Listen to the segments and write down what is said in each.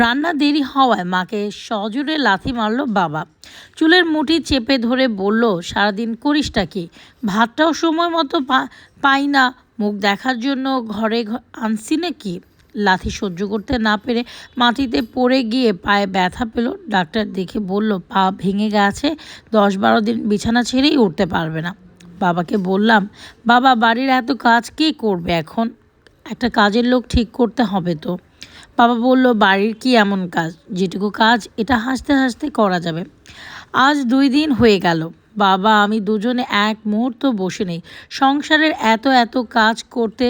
রান্না দেরি হওয়ায় মাকে সজোরে লাথি মারল বাবা। চুলের মুঠি চেপে ধরে বলল, সারাদিন করিসটা কি? ভাতটাও সময় মতো পাই না। মুখ দেখার জন্য ঘরে আনছি নাকি? লাথি সহ্য করতে না পেরে মাটিতে পড়ে গিয়ে পায়ে ব্যথা পেল। ডাক্তার দেখে বলল, পা ভেঙে গেছে, দশ বারো দিন বিছানা ছেড়েই উঠতে পারবে না। বাবাকে বললাম, বাবা, বাড়ির এত কাজ কে করবে এখন? একটা কাজের লোক ঠিক করতে হবে তো। বাবা বলল, বাড়ির কি এমন কাজ? যেটুকু কাজ, এটা হাসতে হাসতে করা যাবে। আজ দুই দিন হয়ে গেল। বাবা, আমি দুজনে এক মুহূর্ত বসে নেই। সংসারের এত এত কাজ করতে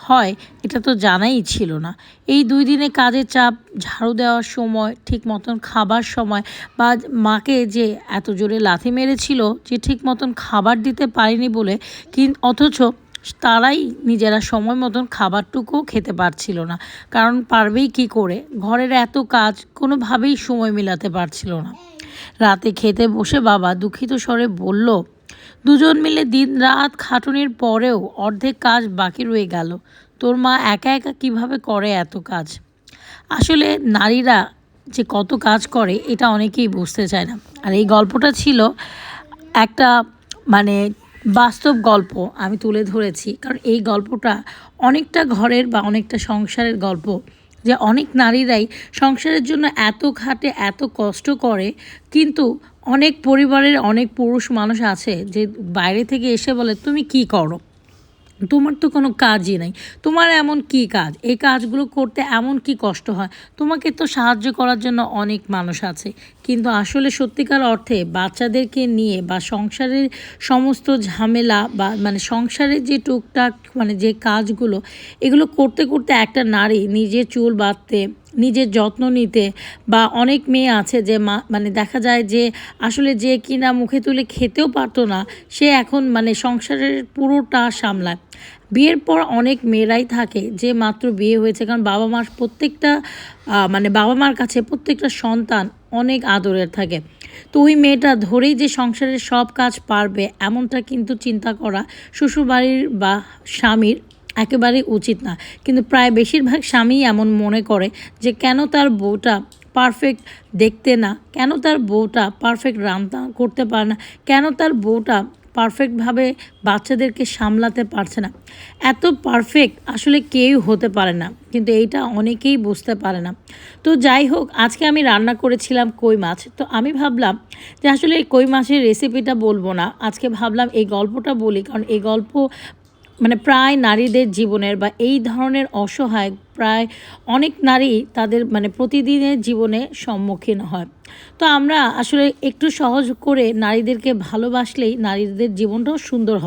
হয়, এটা তো জানাই ছিল না। এই দুই দিনে কাজের চাপ, ঝাড়ু দেওয়ার সময়, ঠিক মতন খাবার সময় বা মাকে যে এত জোরে লাথি মেরেছিল যে ঠিক মতন খাবার দিতে পারিনি বলে কিন অথচ তারাই নিজেরা সময় মতন খাবারটুকুও খেতে পারছিল না। কারণ পারবেই কি করে? ঘরের এত কাজ কোনোভাবেই সময় মেলাতে পারছিল না। রাতে খেতে বসে বাবা দুঃখিত স্বরে বলল, দুজন মিলে দিন রাত খাটুনির পরেও অর্ধেক কাজ বাকি রয়ে গেল। তোর মা একা একা কীভাবে করে এত কাজ? আসলে নারীরা যে কত কাজ করে, এটা অনেকেই বুঝতে চায় না। আর এই গল্পটা ছিল একটা মানে বাস্তব গল্প আমি তুলে ধরেছি। কারণ এই গল্পটা অনেকটা ঘরের বা অনেকটা সংসারের গল্প। যে অনেক নারীরাই সংসারের জন্য এত খাটে, এত কষ্ট করে, কিন্তু অনেক পরিবারের অনেক পুরুষ মানুষ আছে যে বাইরে থেকে এসে বলে, তুমি কি করো? তোমার তো কোনো কাজই নাই। তোমার এমন কি কাজ? এই কাজগুলো করতে এমন কি কষ্ট হয়? তোমাকে তো সাহায্য করার জন্য অনেক মানুষ আছে। কিন্তু আসলে সত্যিকার অর্থে বাচ্চাদেরকে নিয়ে বা সংসারের সমস্ত ঝামেলা বা মানে সংসারের যে টুকটাক মানে যে কাজগুলো, এগুলো করতে করতে একটা নারী নিজের চুল বাঁধতে নিজের যত্ন নিতে বা অনেক মেয়ে আছে যে মা মানে দেখা যায় যে আসলে যে কিনা মুখে তুলে খেতেও পারতো না, সে এখন মানে সংসারের পুরোটা সামলায়। বিয়ের পর অনেক মেয়েরাই থাকে যে মাত্র বিয়ে হয়েছে, কারণ বাবা মার প্রত্যেকটা মানে বাবা মার কাছে প্রত্যেকটা সন্তান অনেক আদরের থাকে। তো ওই মেয়েটা ধরেই যে সংসারের সব কাজ পারবে, এমনটা কিন্তু চিন্তা করা শ্বশুরবাড়ির বা স্বামীর একেবারেই উচিত না। কিন্তু প্রায় বেশিরভাগ স্বামী এমন মনে করে যে, কেন তার বউটা পারফেক্ট দেখতে না? কেন তার বউটা পারফেক্ট রান্না করতে পারে না? কেন তার বউটা পারফেক্টভাবে বাচ্চাদেরকে সামলাতে পারছে না? এত পারফেক্ট আসলে কেউ হতে পারে না, কিন্তু এইটা অনেকেই বুঝতে পারে না। তো যাই হোক, আজকে আমি রান্না করেছিলাম কই মাছ। তো আমি ভাবলাম যে, আসলে এই কই মাছের রেসিপিটা বলব না। আজকে ভাবলাম এই গল্পটা বলি, কারণ এই গল্প মানে প্রায় নারীদের জীবনের বা এই ধরনের অসহায় প্রায় অনেক নারী তাদের মানে প্রতিদিনের জীবনে সম্মুখীন হয়। তো আমরা আসলে একটু সহজ করে নারীদেরকে ভালোবাসলেই নারীদের জীবনটাও সুন্দর হয়।